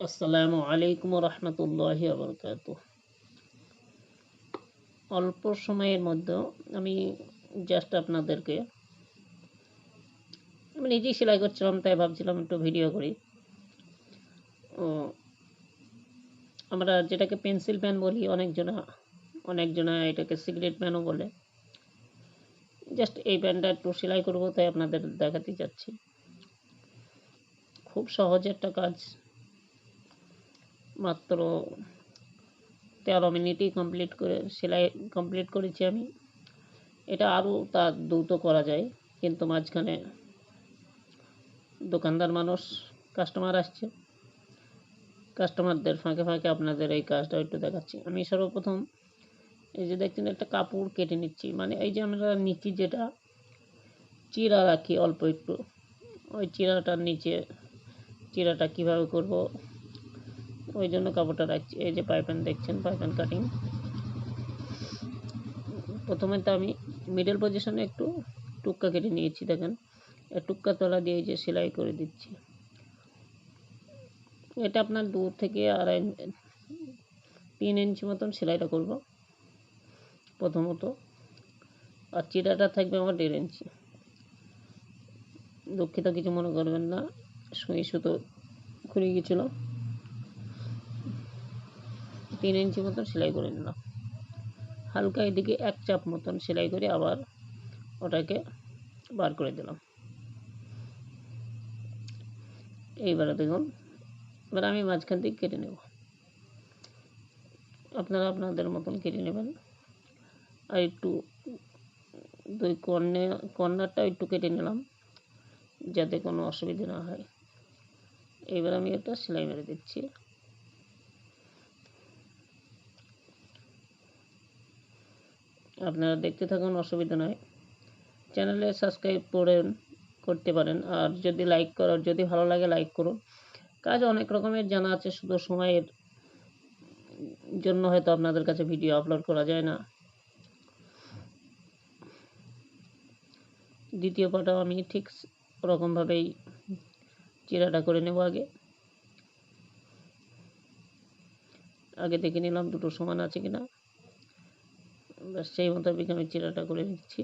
আসসালামু আলাইকুম রহমতুল্লাহি আবরকাত অল্প সময়ের মধ্যে আমি জাস্ট আপনাদেরকে, আমি নিজেই সেলাই করছিলাম, তাই ভাবছিলাম একটু ভিডিও করি। আমরা যেটাকে পেন্সিল প্যান বলি, অনেকজনা অনেকজনা এটাকে সিগারেট প্যানও বলে। জাস্ট এই প্যানটা একটু সেলাই করব, তাই আপনাদের দেখাতে যাচ্ছি। খুব সহজ একটা কাজ। মাত্র তেরো মিনিটই কমপ্লিট করে, সেলাই কমপ্লিট করেছি আমি। এটা আরও তার দ্রুত করা যায়, কিন্তু মাঝখানে দোকানদার মানুষ কাস্টমার আসছে। কাস্টমারদের ফাঁকে ফাঁকে আপনাদের এই কাজটা একটু দেখাচ্ছি। আমি সর্বপ্রথম এই যে দেখছেন, একটা কাপড় কেটে নিচ্ছি। মানে এই যে আমরা নিচ্ছি যেটা চিরা রাখি অল্প একটু, ওই চিরাটার নিচে, চিরাটা কীভাবে করব? ওই জন্য কাপড়টা রাখছি। এই যে পাইপেন দেখছেন পাইপেন কাটিং প্রথমে তো আমি মিডল পজিশনে একটু টুক্কা কেটে নিয়েছি, দেখেন। টুক্কা তলা দিয়ে যে সেলাই করে দিচ্ছি। এটা আপনার দু থেকে আড়াই তিন ইঞ্চি মতন সেলাইটা করব, প্রথমত। আর চিরাটা থাকবে আমার দেড় ইঞ্চি দুঃখিত, কিছু মনে করবেন না। সুই সুতো খুলে গেছিল তিন ইঞ্চি মতন সেলাই করে নিলাম। হালকা এদিকে এক চাপ মতন সেলাই করে আবার ওটাকে বার করে দিলাম। এইবারে দেখুন, এবার আমি মাঝখান থেকে কেটে নেব। আপনারা আপনাদের মতন কেটে নেবেন। আর একটু দুই কর্নে কর্নারটা একটু কেটে নিলাম, যাতে কোনো অসুবিধা না হয়। এবার আমি এটা সেলাই মেরে দিচ্ছি। আপনারা দেখতে থাকুন, অসুবিধা নয়। চ্যানেলে সাবস্ক্রাইব করেন করতে পারেন। আর যদি লাইক করার যদি ভালো লাগে লাইক করুন কাজ অনেক রকমের জানা আছে, শুধু সময়ের জন্য হয়তো আপনাদের কাছে ভিডিও আপলোড করা যায় না। দ্বিতীয় পাটাও আমি ঠিক ওরকমভাবেই চিরাটা করে নেব আগে। আগে দেখে নিলাম দুটো সমান আছে কিনা। ব্যাস, সেই মোতাবেক আমি চিরাটা করে নিচ্ছি।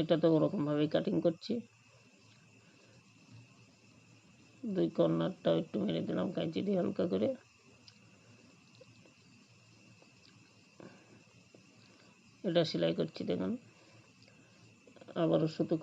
এটা তো ওরকমভাবেই কাটিং করছি। দুই কর্নারটা একটু মেরে দিলাম কাঁচি দিয়ে হালকা করে। এটা সেলাই করছি, দেখুন। আবারও সুতো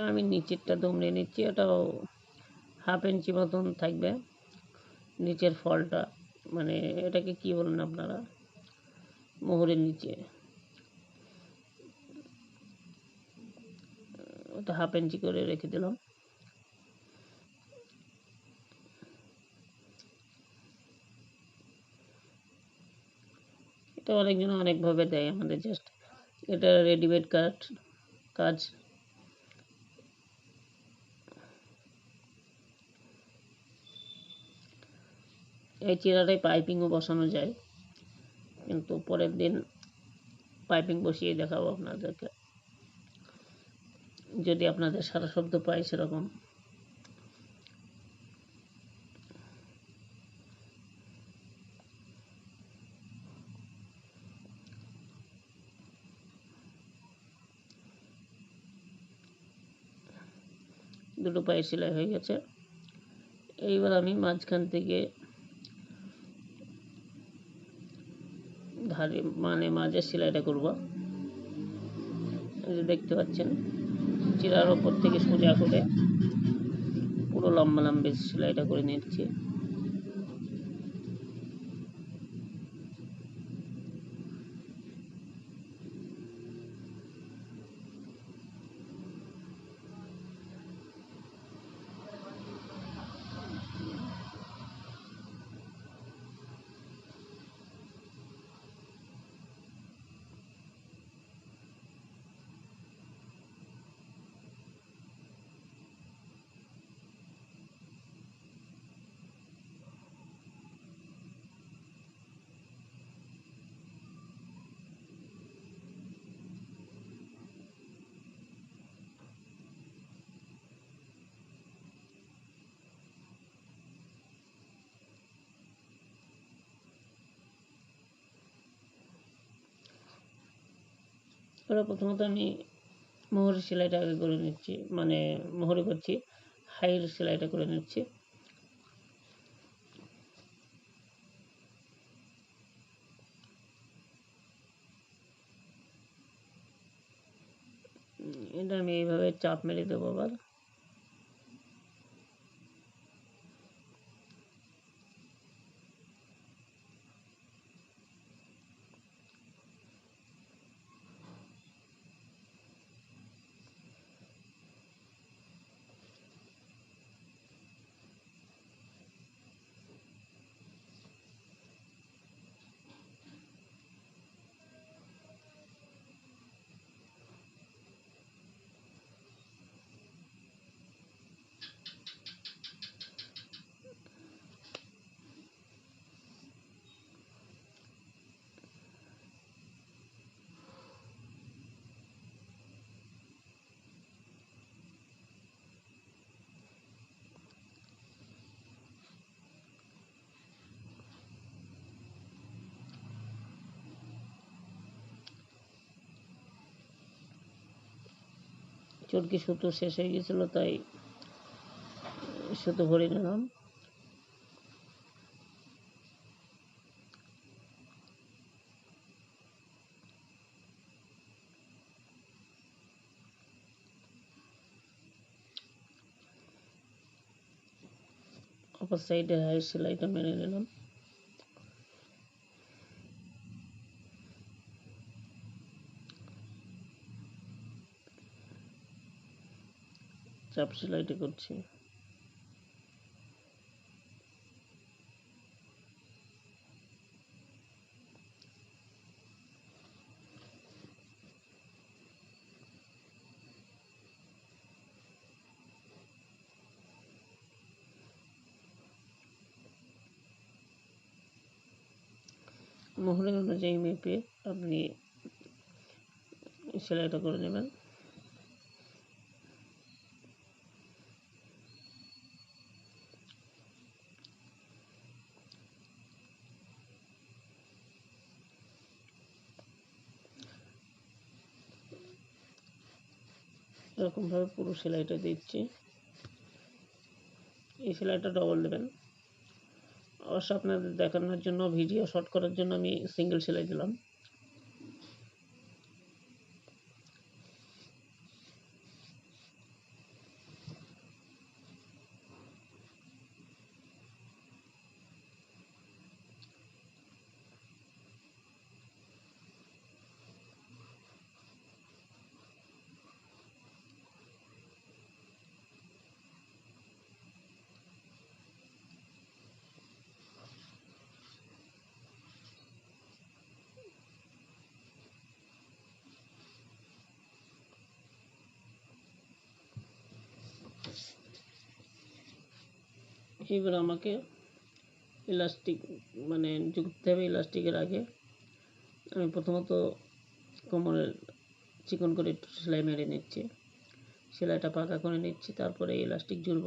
আমি নিচেরটা দমড়ে নিচ্ছি এটাও হাফ ইঞ্চি মতন থাকবে। নিচের ফলটা মানে এটাকে কি বলেন আপনারা? মোহরের নিচে। ওটা হাফ ইঞ্চি করে রেখে দিলাম। এটা অনেকজন অনেকভাবে দেয় আমাদের জাস্ট এটা রেডিমেড কাট কাজ। এই চিরাটায় পাইপিংও বসানো যায়। কিন্তু পরের দিন পাইপিং বসিয়ে দেখাবো আপনাদেরকে। যদি আপনাদের সারা শব্দ পাই সেরকম। দুটো পায়ে সেলাই হয়ে গেছে। এইবার আমি মাঝখান থেকে ধারে মানে মাঝে সেলাইটা করব। যে দেখতে পাচ্ছেন, চিরার ওপর থেকে সোজা করে পুরো লম্বা লম্বা সেলাইটা করে নিচ্ছি। এবার প্রথমত আমি মোহর সেলাইটা আগে করে নিচ্ছি মানে মোহরে করছি, হাইয়ের সেলাইটা করে নিচ্ছি। এটা আমি এইভাবে চাপ মেরে দেবো আবার। চরকি সুতো শেষ হয়ে গেছিল তাই সুতো ভরে নিলাম। অপর সাইডে সেলাইটা মেরে নিলাম। চাপ সেলাইটা করছি। মোহরের অনুযায়ী মেপে আপনি সেলাইটা করে নেবেন। এরকমভাবে পুরো সেলাইটা দিচ্ছি। এই সেলাইটা ডবল দেবেন। অবশ্য আপনাদের দেখানোর জন্য ভিডিও শর্ট করার জন্য আমি সিঙ্গেল সেলাই দিলাম। এবার আমাকে ইলাস্টিক মানে যুক্ত হবে ইলাস্টিকের আগে আমি প্রথমত কোমরের চিকন করে একটু সেলাই মেরে নিচ্ছি। সেলাইটা পাকা করে নিচ্ছি, তারপরে ইলাস্টিক জুড়ব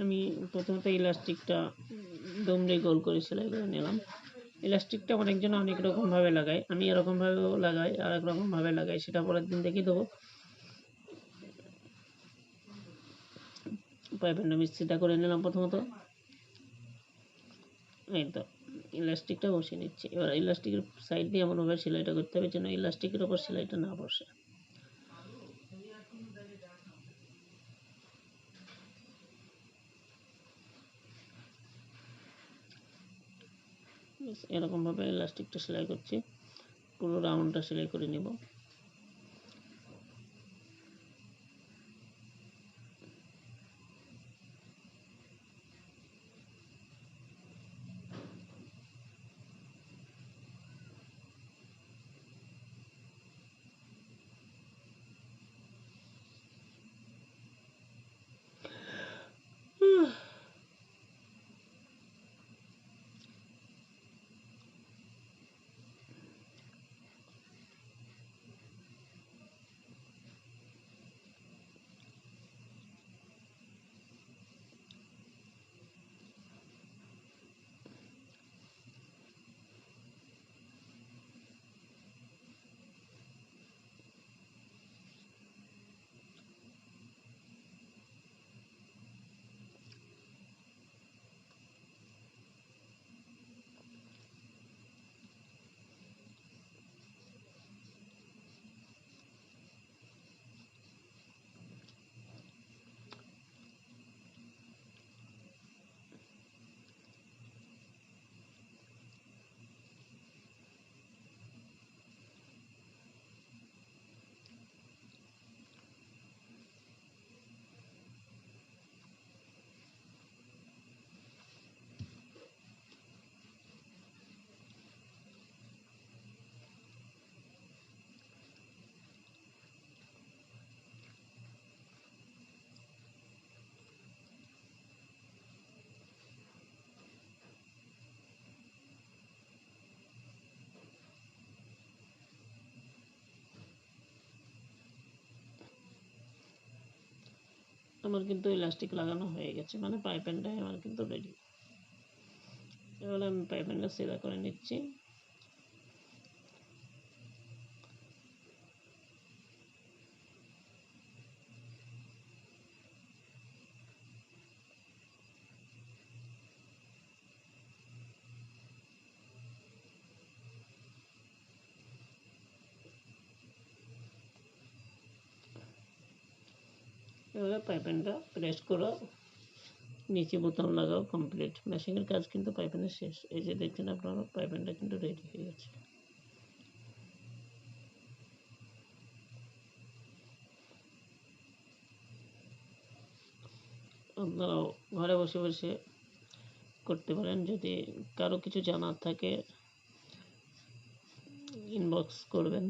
আমি প্রথমত ইলাস্টিকটা দমড়ে গোল করে সেলাই করে নিলাম। ইলাস্টিকটা অনেকজন অনেক রকমভাবে লাগায়, আমি এরকমভাবেও লাগাই আর এক রকমভাবে লাগাই, সেটা পরের দিন দেখিয়ে দেবো। পাইপেনটা মিস্ত্রিটা করে নিলাম প্রথমত। এই তো, ইলাস্টিকটা বসিয়ে নিচ্ছি। এবার ইলাস্টিকের সাইড দিয়ে এমনভাবে সেলাইটা করতে হবে যেন ইলাস্টিকের ওপর সেলাইটা না বসে। এরকমভাবে ইলাস্টিকটা সেলাই করছি। পুরো রাউন্ডটা সেলাই করে নেব। আমার কিন্তু ইলাস্টিক লাগানো হয়ে গেছে মানে পাইপেনটাই আমার কিন্তু রেডি এবার আমি পাইপেনটা সেলাই করে নিচ্ছি। এবারে পাইপেনটা প্রেস করো নিচে বোতাম লাগাও কমপ্লিট মেশিনের কাজ কিন্তু পাইপেনের শেষ। এই যে দেখছেন আপনারা, পাইপেনটা কিন্তু রেডি হয়ে গেছে। আপনারাও ঘরে বসে বসে করতে পারেন। যদি কারও কিছু জানার থাকে ইনবক্স করবেন।